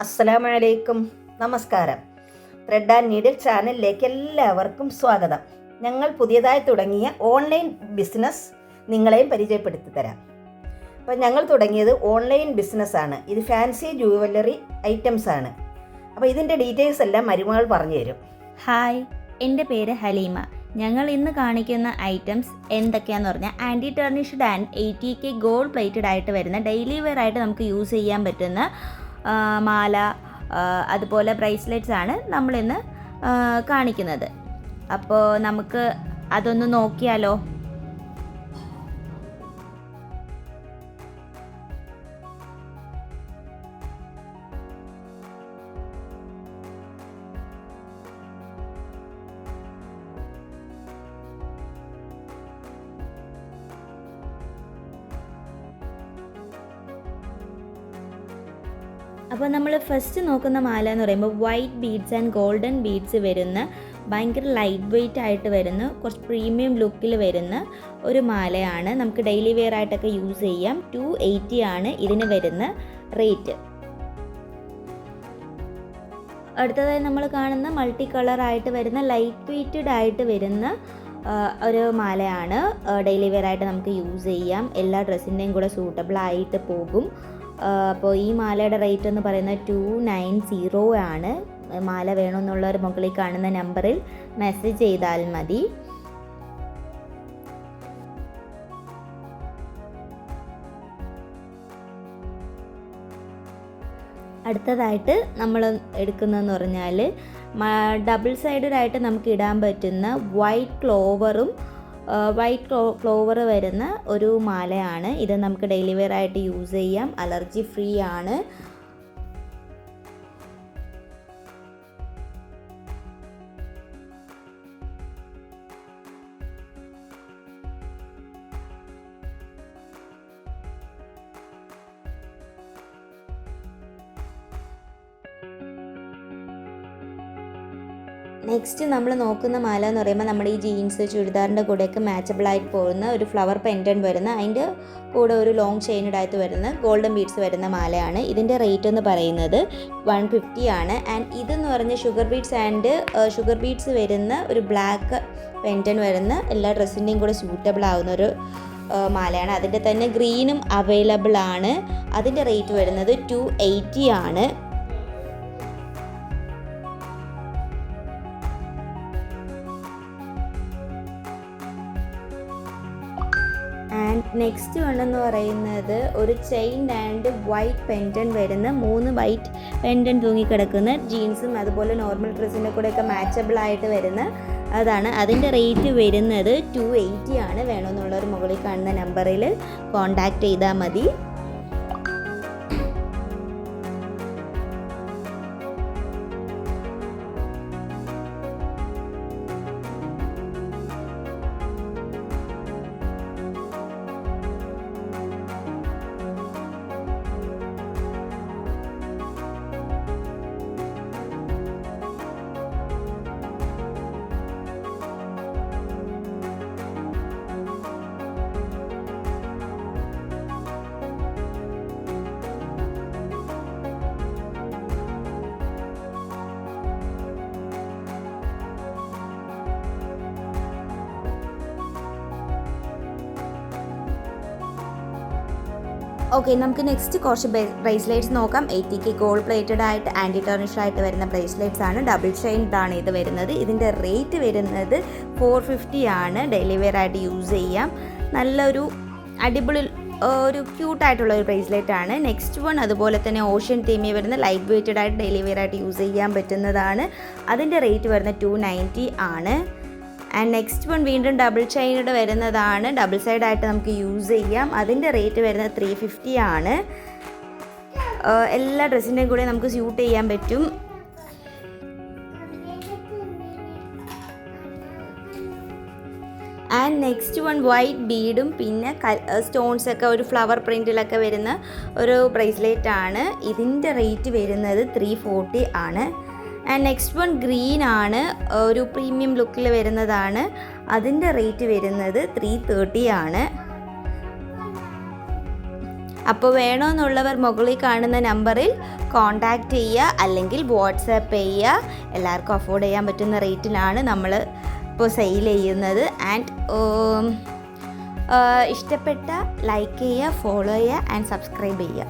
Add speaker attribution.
Speaker 1: അസ്സലാമലൈക്കും. നമസ്കാരം. Thread and needle ചാനലിലേക്ക് എല്ലാവർക്കും സ്വാഗതം. ഞങ്ങൾ പുതിയതായി തുടങ്ങിയ ഓൺലൈൻ ബിസിനസ് നിങ്ങളെയും പരിചയപ്പെടുത്തി തരാം. അപ്പം ഞങ്ങൾ തുടങ്ങിയത് ഓൺലൈൻ ബിസിനസ്സാണ് ഇത് ഫാൻസി ജുവല്ലറി ഐറ്റംസ് ആണ്. അപ്പോൾ ഇതിന്റെ ഡീറ്റെയിൽസ് എല്ലാം മരുമകൾ പറഞ്ഞു തരും.
Speaker 2: ഹായ് എന്റെ പേര് ഹലീമ. ഞങ്ങൾ ഇന്ന് കാണിക്കുന്ന ഐറ്റംസ് എന്തൊക്കെയാന്ന് പറഞ്ഞാൽ anti tarnished and eighty K gold plated ആയിട്ട് വരുന്ന ഡെയിലി വെയർ ആയിട്ട് നമുക്ക് യൂസ് ചെയ്യാൻ പറ്റുന്ന മാല അതുപോലെ ബ്രേസ്ലെറ്റ്സ് ആണ് നമ്മളിന്ന് കാണിക്കുന്നത്. അപ്പോൾ നമുക്ക് അതൊന്ന് നോക്കിയാലോ? അപ്പോൾ നമ്മൾ ഫസ്റ്റ് നോക്കുന്ന മാല എന്ന് പറയുമ്പോൾ white beads and golden beads വരുന്ന ഭയങ്കര ലൈറ്റ് വെയ്റ്റ് ആയിട്ട് വരുന്ന കുറച്ച് പ്രീമിയം ലുക്കിൽ വരുന്ന ഒരു മാലയാണ്. നമുക്ക് ഡെയിലി വെയർ ആയിട്ടൊക്കെ യൂസ് ചെയ്യാം. ടു എയ്റ്റി ആണ് ഇതിന് വരുന്ന റേറ്റ് അടുത്തതായി നമ്മൾ കാണുന്ന മൾട്ടി കളർ ആയിട്ട് വരുന്ന ലൈറ്റ് വെയ്റ്റഡ് ആയിട്ട് വരുന്ന ഒരു മാലയാണ് ഡെയിലി വെയർ ആയിട്ട് നമുക്ക് യൂസ് ചെയ്യാം. എല്ലാ ഡ്രസ്സിന്റെയും കൂടെ സൂട്ടബിൾ ആയിട്ട് പോകും. അപ്പോൾ ഈ മാലയുടെ റേറ്റ് എന്ന് പറയുന്നത് ടു നയൻ സീറോ ആണ്. മാല വേണമെന്നുള്ളവർ മുകളിൽ കാണുന്ന നമ്പറിൽ മെസ്സേജ് ചെയ്താൽ മതി. അടുത്തതായിട്ട് നമ്മൾ എടുക്കുന്നതെന്ന് പറഞ്ഞാൽ ഡബിൾ സൈഡഡ് ആയിട്ട് നമുക്ക് ഇടാൻ പറ്റുന്ന വൈറ്റ് ക്ലോവറും വൈറ്റ് ക്ലോ ക്ലോവർ വരുന്ന ഒരു മാലയാണ്. ഇത് നമുക്ക് ഡെയിലി വെയർ ആയിട്ട് യൂസ് ചെയ്യാം. അലർജി ഫ്രീ ആണ്. നെക്സ്റ്റ് നമ്മൾ നോക്കുന്ന മാല എന്ന് പറയുമ്പോൾ നമ്മുടെ ഈ ജീൻസ് ചുരിദാറിന്റെ കൂടെയൊക്കെ മാച്ചബിൾ ആയിട്ട് പോകുന്ന ഒരു ഫ്ലവർ പെൻഡൻ വരുന്ന അതിന്റെ കൂടെ ഒരു ലോങ് ചെയിനഡ് ആയിട്ട് വരുന്ന ഗോൾഡൻ ബീഡ്സ് വരുന്ന മാലയാണ്. ഇതിന്റെ റേറ്റ് എന്ന് പറയുന്നത് വൺ ഫിഫ്റ്റി ആണ്. ആൻഡ് ഇതെന്ന് പറഞ്ഞ sugar beads and sugar beads വരുന്ന ഒരു ബ്ലാക്ക് പെൻഡൻ വരുന്ന എല്ലാ ഡ്രസ്സിന്റെയും കൂടെ സൂട്ടബിൾ ആവുന്ന ഒരു മാലയാണ്. അതിന്റെ തന്നെ ഗ്രീനും അവൈലബിൾ ആണ്. അതിന്റെ റേറ്റ് വരുന്നത് ടു എയ്റ്റി ആണ്. ആൻഡ് നെക്സ്റ്റ് വണ്ണെന്ന് പറയുന്നത് ഒരു ചെയിൻ ആൻഡ് വൈറ്റ് പെൻഡൻ വരുന്ന മൂന്ന് വൈറ്റ് പെൻഡൻ തൂങ്ങിക്കിടക്കുന്ന ജീൻസും അതുപോലെ നോർമൽ ഡ്രസ്സിന്റെ കൂടെയൊക്കെ മാച്ചബിൾ ആയിട്ട് വരുന്ന അതാണ്. അതിന്റെ റേറ്റ് വരുന്നത് ടു എയ്റ്റി ആണ്. വേണമെന്നുള്ളവർ മുകളിൽ കാണുന്ന നമ്പറിൽ കോൺടാക്റ്റ് ചെയ്താൽ മതി. ഓക്കെ നമുക്ക് നെക്സ്റ്റ് കുറച്ച് ബ്രേസ്ലെറ്റ്സ് നോക്കാം. എയ്റ്റി കെ ഗോൾഡ് പ്ലേറ്റഡ് ആയിട്ട് ആന്റി ടർണിഷ് ആയിട്ട് വരുന്ന ബ്രേസ്ലെറ്റ്സ് ആണ്. ഡബിൾ ചെയിൻഡാണ് ഇത് വരുന്നത്. ഇതിന്റെ റേറ്റ് വരുന്നത് ഫോർ ഫിഫ്റ്റി ആണ്. ഡെയിലി വെയർ ആയിട്ട് യൂസ് ചെയ്യാം. നല്ലൊരു അടിപൊളി ഒരു ക്യൂട്ടായിട്ടുള്ള ഒരു ബ്രേസ്ലെറ്റ് ആണ്. നെക്സ്റ്റ് വൺ അതുപോലെ തന്നെ ഓഷ്യൻ തീമി വരുന്ന ലൈറ്റ് വെയ്റ്റഡ് ആയിട്ട് ഡെയിലി വെയർ ആയിട്ട് യൂസ് ചെയ്യാൻ പറ്റുന്നതാണ്. അതിന്റെ റേറ്റ് വരുന്നത് ടു നയന്റി ആണ്. ആൻഡ് നെക്സ്റ്റ് വൺ വീണ്ടും ഡബിൾ ചെയിനോട് വരുന്നതാണ്. ഡബിൾ സൈഡ് ആയിട്ട് നമുക്ക് യൂസ് ചെയ്യാം. അതിന്റെ റേറ്റ് വരുന്നത് ത്രീ ഫിഫ്റ്റി ആണ്. എല്ലാ ഡ്രസ്സിന്റെയും കൂടെ നമുക്ക് സ്യൂട്ട് ചെയ്യാൻ പറ്റും. ആൻഡ് നെക്സ്റ്റ് വൺ വൈറ്റ് ബീഡും പിന്നെ സ്റ്റോൺസ് ഒക്കെ ഒരു ഫ്ലവർ പ്രിന്റിലൊക്കെ വരുന്ന ഒരു ബ്രേസ്ലെറ്റ് ആണ്. ഇതിന്റെ റേറ്റ് വരുന്നത് ത്രീ ഫോർട്ടി ആണ്. നെക്സ്റ്റ് വൺ ഗ്രീൻ ആണ്. ഒരു പ്രീമിയം ലുക്കിൽ വരുന്നതാണ്. അതിന്റെ റേറ്റ് വരുന്നത് ത്രീ തേർട്ടി ആണ്. അപ്പോൾ വേണമെന്നുള്ളവർ മുകളിൽ കാണുന്ന നമ്പറിൽ കോണ്ടാക്റ്റ് ചെയ്യുക അല്ലെങ്കിൽ വാട്സാപ്പ് ചെയ്യുക. എല്ലാവർക്കും അഫോർഡ് ചെയ്യാൻ പറ്റുന്ന റേറ്റിലാണ് നമ്മൾ ഇപ്പോൾ സെയിൽ ചെയ്യുന്നത്. ആൻഡ് ഇഷ്ടപ്പെട്ട ലൈക്ക് ചെയ്യുക ഫോളോ ചെയ്യുക ആൻഡ് സബ്സ്ക്രൈബ് ചെയ്യുക.